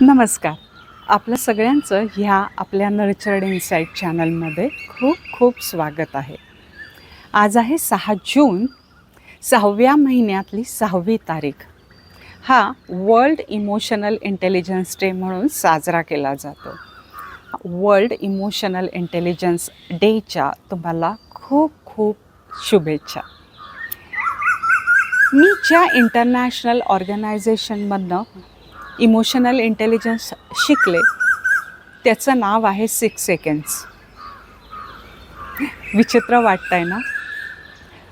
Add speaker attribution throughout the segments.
Speaker 1: नमस्कार. आपलं सगळ्यांचं ह्या आपल्या नर्चर्ड इन्साईट चॅनलमध्ये खूप खूप स्वागत आहे. आज आहे सहा जून सहाव्या महिन्यातली सहावी तारीख. हा वर्ल्ड इमोशनल इंटेलिजन्स डे म्हणून साजरा केला जातो. वर्ल्ड इमोशनल इंटेलिजन्स डेच्या तुम्हाला खूप खूप शुभेच्छा. मी ज्या इंटरनॅशनल ऑर्गनायझेशनमधनं इमोशनल इंटेलिजन्स शिकले त्याचं नाव आहे सिक्स सेकंड्स. विचित्र वाटतंय ना?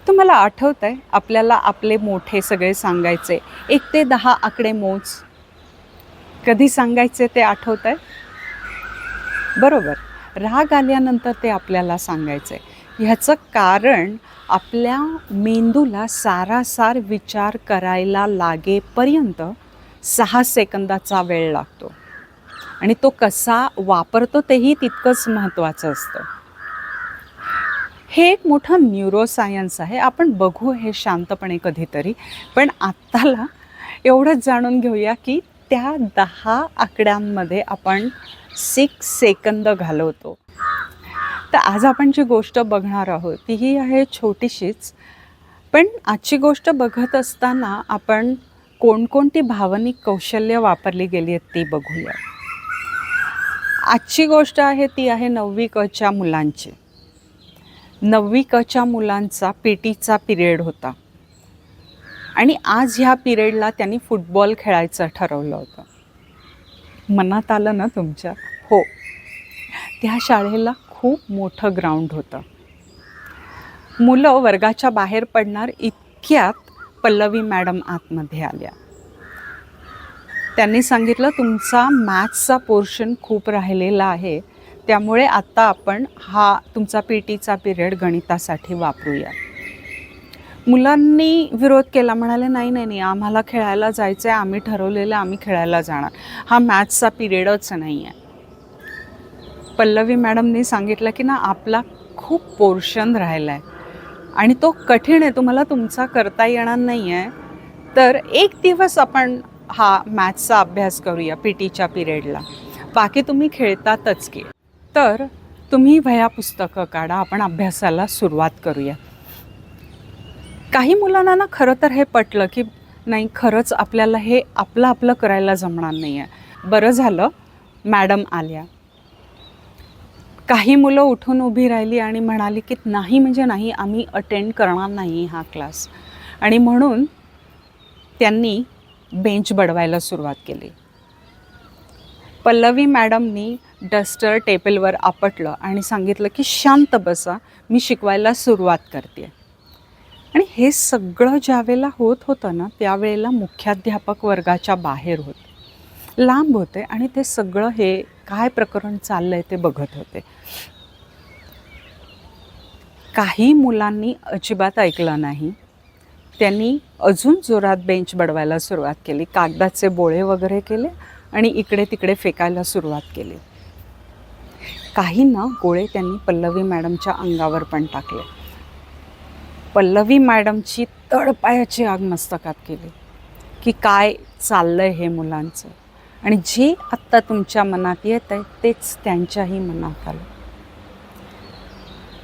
Speaker 1: तुम्हाला आठवत आहे आपल्याला आपले मोठे सगळे सांगायचे एक ते दहा आकडे मोज? कधी सांगायचे ते आठवत आहे बरोबर. राग आल्यानंतर ते आपल्याला सांगायचे. ह्याचं कारण आपल्या मेंदूला सारासार विचार करायला लागेपर्यंत सहा सेकंदाचा वेळ लागतो. आणि तो कसा वापरतो तेही तितकंच महत्त्वाचं असतं. हे एक मोठं न्यूरोसायन्स आहे. आपण बघू हे शांतपणे कधीतरी. पण आत्ताला एवढंच जाणून घेऊया की त्या दहा आकड्यांमध्ये आपण सिक्स सेकंद घालवतो. तर आज आपण जी गोष्ट बघणार आहोत तीही आहे छोटीशीच. पण आजची गोष्ट बघत असताना आपण कोणकोणती भावनिक कौशल्य वापरली गेली आहेत ती बघूया. आजची गोष्ट आहे ती आहे नववी कच्या मुलांची. नववी कच्या मुलांचा पी टीचा पिरियड होता. आणि आज ह्या पिरियडला त्यांनी फुटबॉल खेळायचं ठरवलं होतं. मनात आलं ना तुमच्या? हो. त्या शाळेला खूप मोठं ग्राउंड होतं. मुलं वर्गाच्या बाहेर पडणार इतक्यात पल्लवी मॅडम आतमध्ये आल्या. त्यांनी सांगितलं तुमचा मॅथ्सचा पोर्शन खूप राहिलेला आहे. त्यामुळे आत्ता आपण हा तुमचा पी टीचा पिरियड गणितासाठी वापरूया. मुलांनी विरोध केला म्हणाले नाही नाही नाही आम्हाला खेळायला जायचं आहे आम्ही ठरवलेलं आम्ही खेळायला जाणार. हा मॅथ्सचा पिरियडच नाही आहे पल्लवी मॅडमनी सांगितलं की ना आपला खूप पोर्शन राहिला आहे आणि तो कठीण आहे तुम्हाला तुमचा करता येणार नाही आहे तर एक दिवस आपण हा मॅथ्सचा अभ्यास करूया पी टीच्या पिरियडला. बाकी तुम्ही खेळतातच की. तर तुम्ही वह्या पुस्तकं काढा आपण अभ्यासाला सुरुवात करूया. काही मुलांना ना खरं तर हे पटलं की नाही खरंच आपल्याला हे आपलं आपलं करायला जमणार नाही आहे बरं झालं मॅडम आल्या. काही मुलं उठून उभी राहिली आणि म्हणाली की नाही म्हणजे नाही आम्ही अटेंड करणार नाही हा क्लास आणि म्हणून त्यांनी बेंच बडवायला सुरुवात केली. पल्लवी मॅडमनी डस्टर टेबलवर आपटलं आणि सांगितलं की शांत बसा मी शिकवायला सुरुवात करते. आणि हे सगळं ज्यावेळेला होत होतं ना त्यावेळेला मुख्याध्यापक वर्गाच्या बाहेर होते. लांब होते आणि ते सगळं हे काय प्रकरण चाललंय ते बघत होते. काही मुलांनी अजिबात ऐकलं नाही. त्यांनी अजून जोरात बेंच बडवायला सुरुवात केली. कागदाचे बोळे वगैरे केले आणि इकडे तिकडे फेकायला सुरुवात केली. काहींना गोळे त्यांनी पल्लवी मॅडमच्या अंगावर पण टाकले. पल्लवी मॅडमची तळपायाची आग मस्तकात केली. की काय चाललंय हे मुलांचं? आणि जे आत्ता तुमच्या मनात येत आहे तेच त्यांच्याही मनात आलं.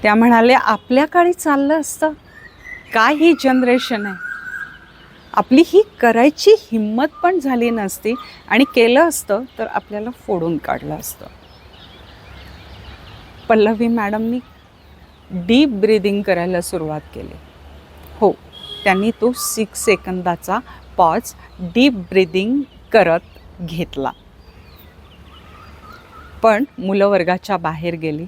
Speaker 1: त्या म्हणाल्या आपल्या काळी चाललं असतं. काय ही जनरेशन आहे? आपली ही करायची हिंमत पण झाली नसती आणि केलं असतं तर आपल्याला फोडून काढलं असतं. पल्लवी मॅडमनी डीप ब्रिदिंग करायला सुरुवात केली. हो त्यांनी तो सिक्स सेकंदाचा पॉज डीप ब्रिदिंग करत घेतला. पण मुलं वर्गाच्या बाहेर गेली.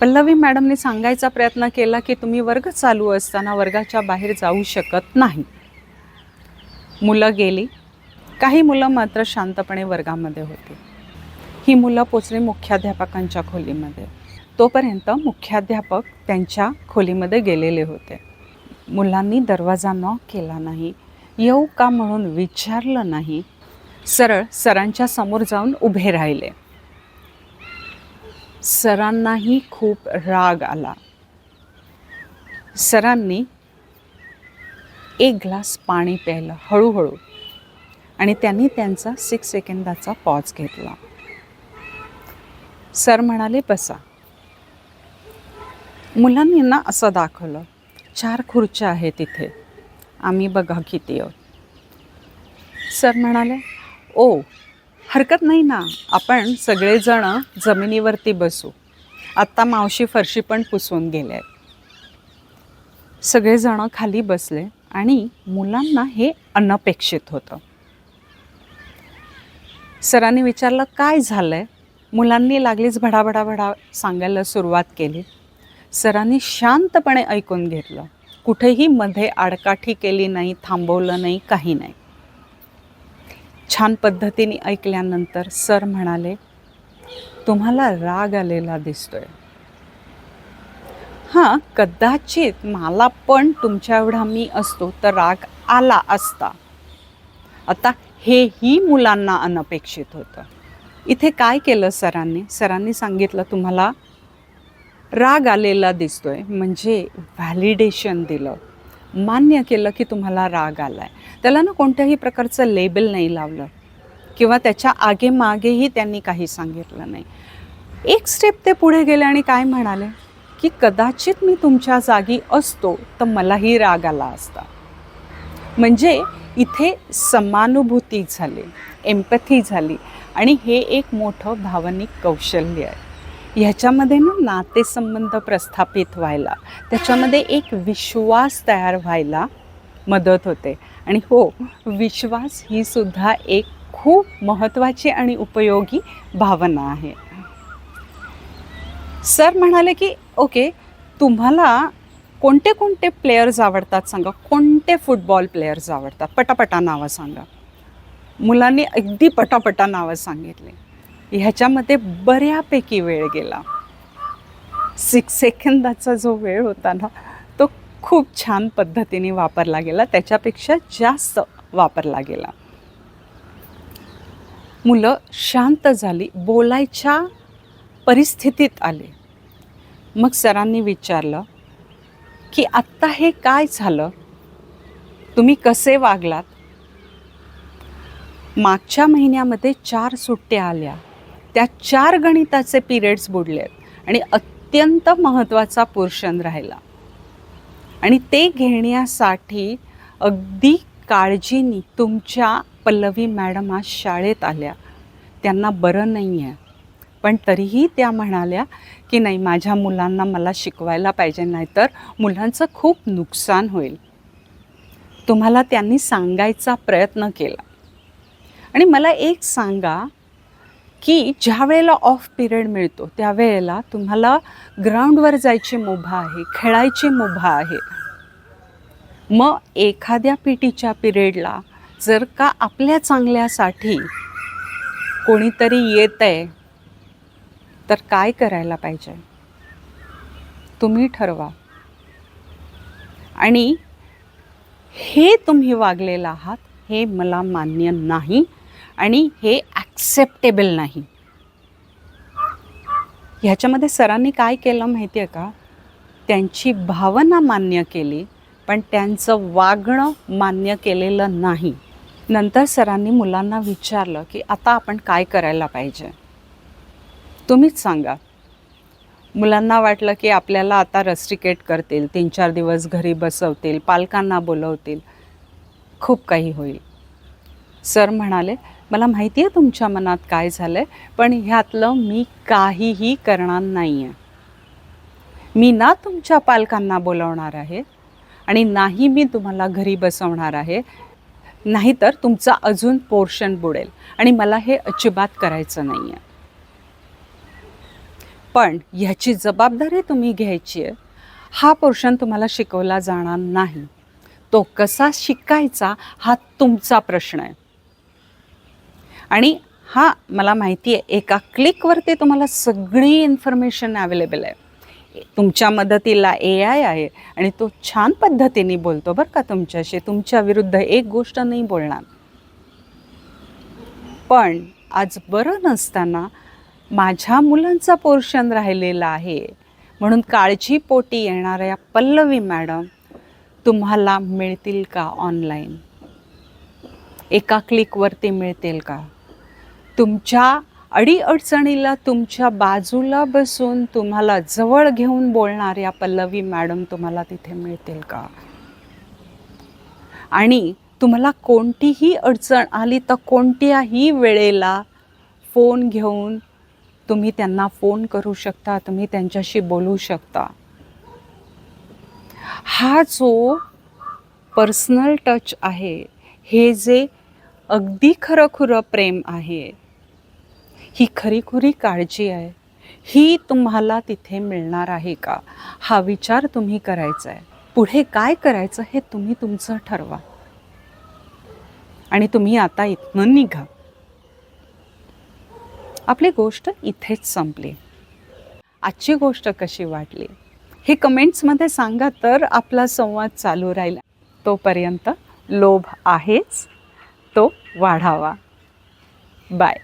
Speaker 1: पल्लवी मॅडमने सांगायचा प्रयत्न केला की तुम्ही वर्ग चालू असताना वर्गाच्या बाहेर जाऊ शकत नाही. मुलं गेली. काही मुलं मात्र शांतपणे वर्गामध्ये होती. ही मुलं पोचली मुख्याध्यापकांच्या खोलीमध्ये. तोपर्यंत मुख्याध्यापक त्यांच्या खोलीमध्ये गेलेले होते. मुलांनी दरवाजा नॉक केला नाही. येऊ का म्हणून विचारलं नाही. सरळ सरांच्या समोर जाऊन उभे राहिले. सरांनाही खूप राग आला. सरांनी एक ग्लास पाणी प्यायलं हळूहळू आणि त्यांनी त्यांचा सिक्स सेकंदाचा पॉज घेतला. सर म्हणाले बसा. मुलांनी ना असं दाखवलं चार खुर्च्या आहेत तिथे आम्ही बघा किती आहोत. सर म्हणाले ओ हरकत नाही ना. आपण सगळेजण जमिनीवरती बसू. आत्ता मावशी फरशी पण पुसवून गेले आहेत. सगळेजण खाली बसले आणि मुलांना हे अनपेक्षित होतं. सरांनी विचारलं काय झालं आहे मुलांनी लागलीच भडाभडा भडा सांगायला सुरुवात केली. सरांनी शांतपणे ऐकून घेतलं. कुठेही मध्ये आडकाठी केली नाही थांबवलं नाही काही नाही. छान पद्धतीने ऐकल्यानंतर सर म्हणाले तुम्हाला राग आलेला दिसतोय. हां कदाचित मला पण तुमच्या एवढा मी असतो तर राग आला असता. आता हेही मुलांना अनपेक्षित होतं. इथे काय केलं सरांनी? सरांनी सांगितलं तुम्हाला राग आलेला दिसतोय म्हणजे व्हॅलिडेशन दिलं. मान्य केलं की तुम्हाला राग आला आहे त्याला ना कोणत्याही प्रकारचं लेबल नाही लावलं. किंवा त्याच्या आगेमागेही त्यांनी काही सांगितलं नाही. एक स्टेप ते पुढे गेले आणि काय म्हणाले? की कदाचित मी तुमच्या जागी असतो तर मलाही राग आला असता. म्हणजे इथे समानुभूती झाली एम्पथी झाली. आणि हे एक मोठं भावनिक कौशल्य आहे. ह्याच्यामध्ये ना नातेसंबंध प्रस्थापित व्हायला त्याच्यामध्ये एक विश्वास तयार व्हायला मदत होते. आणि हो विश्वास ही सुद्धा एक खूप महत्त्वाची आणि उपयोगी भावना आहे. सर म्हणाले की ओके तुम्हाला कोणते कोणते प्लेयर्स आवडतात सांगा? कोणते फुटबॉल प्लेयर्स आवडतात? पटापटा नावं सांगा. मुलांनी अगदी पटापटा नावं सांगितले. ह्याच्यामध्ये बऱ्यापैकी वेळ गेला. सिक्स सेकंदाचा जो वेळ होता ना तो खूप छान पद्धतीने वापरला गेला. त्याच्यापेक्षा जास्त वापरला गेला. मुलं शांत झाली बोलायच्या परिस्थितीत आले. मग सरांनी विचारलं की आत्ता हे काय झालं? तुम्ही कसे वागलात? मागच्या महिन्यामध्ये चार सुट्ट्या आल्या. त्या चार गणिताचे पिरियड्स बुडले आहेत. आणि अत्यंत महत्त्वाचा पोर्शन राहिला. आणि ते घेण्यासाठी अगदी काळजीनी तुमच्या पल्लवी मॅडम आज शाळेत आल्या. त्यांना बरं नाही आहे पण तरीही त्या म्हणाल्या की नाही माझ्या मुलांना मला शिकवायला पाहिजे नाहीतर मुलांचं खूप नुकसान होईल. तुम्हाला त्यांनी सांगायचा प्रयत्न केला. आणि मला एक सांगा की ज्या वेळेला ऑफ पिरियड मिळतो त्यावेळेला तुम्हाला ग्राउंडवर जायची मुभा आहे खेळायची मुभा आहे. मग एखाद्या पी टीच्या पिरियडला जर का आपल्या चांगल्यासाठी कोणीतरी येत आहे तर काय करायला पाहिजे? तुम्ही ठरवा. आणि हे तुम्ही वागलेलं आहात हे मला मान्य नाही. आणि हे ॲक्सेप्टेबल नाही. ह्याच्यामध्ये सरांनी काय केलं माहिती आहे का? त्यांची भावना मान्य केली पण त्यांचं वागणं मान्य केलेलं नाही. नंतर सरांनी मुलांना विचारलं की आता आपण काय करायला पाहिजे? तुम्हीच सांगा. मुलांना वाटलं की आपल्याला आता रस्टिकेट करतील तीन चार दिवस घरी बसवतील पालकांना बोलवतील. खूप काही होईल. सर म्हणाले मला माहिती आहे तुमच्या मनात काय झालं आहे पण ह्यातलं मी काहीही करणार नाही आहे मी ना तुमच्या पालकांना बोलवणार आहे आणि नाही मी तुम्हाला घरी बसवणार आहे. नाहीतर तुमचा अजून पोर्शन बुडेल आणि मला हे अजिबात करायचं नाही आहे पण ह्याची जबाबदारी तुम्ही घ्यायची आहे हा पोर्शन तुम्हाला शिकवला जाणार नाही. तो कसा शिकायचा हा तुमचा प्रश्न आहे. आणि हा मला माहिती आहे एका क्लिकवरती तुम्हाला सगळी इन्फॉर्मेशन अवेलेबल आहे. तुमच्या मदतीला ए आय आहे आणि तो छान पद्धतीने बोलतो बरं का तुमच्याशी. तुमच्या विरुद्ध एक गोष्ट नाही बोलणार. पण आज बरं नसताना माझ्या मुलांचा पोर्शन राहिलेला आहे. म्हणून काळजीपोटी येणाऱ्या पल्लवी मॅडम तुम्हाला मिळतील का ऑनलाईन एका क्लिकवरती मिळतील का? तुमच्या अडीअडचणीला तुमच्या बाजूला बसून तुम्हाला जवळ घेऊन बोलणाऱ्या पल्लवी मॅडम तुम्हाला तिथे मिळतील का? आणि तुम्हाला कोणतीही अडचण आली तर कोणत्याही वेळेला फोन घेऊन तुम्ही त्यांना फोन करू शकता तुम्ही त्यांच्याशी बोलू शकता. हा जो पर्सनल टच आहे हे जे अगदी खरं खुरं प्रेम आहे ही खरीखुरी काळजी आहे. ही तुम्हाला तिथे मिळणार आहे का? हा विचार तुम्ही करायचा आहे पुढे काय करायचं हे तुम्ही तुमचं ठरवा. आणि तुम्ही आता इथनं निघा. आपली गोष्ट इथेच संपली. आजची गोष्ट कशी वाटली? हे कमेंट्समध्ये सांगा तर आपला संवाद चालू राहील. तोपर्यंत लोभ आहेच तो वाढावा. बाय.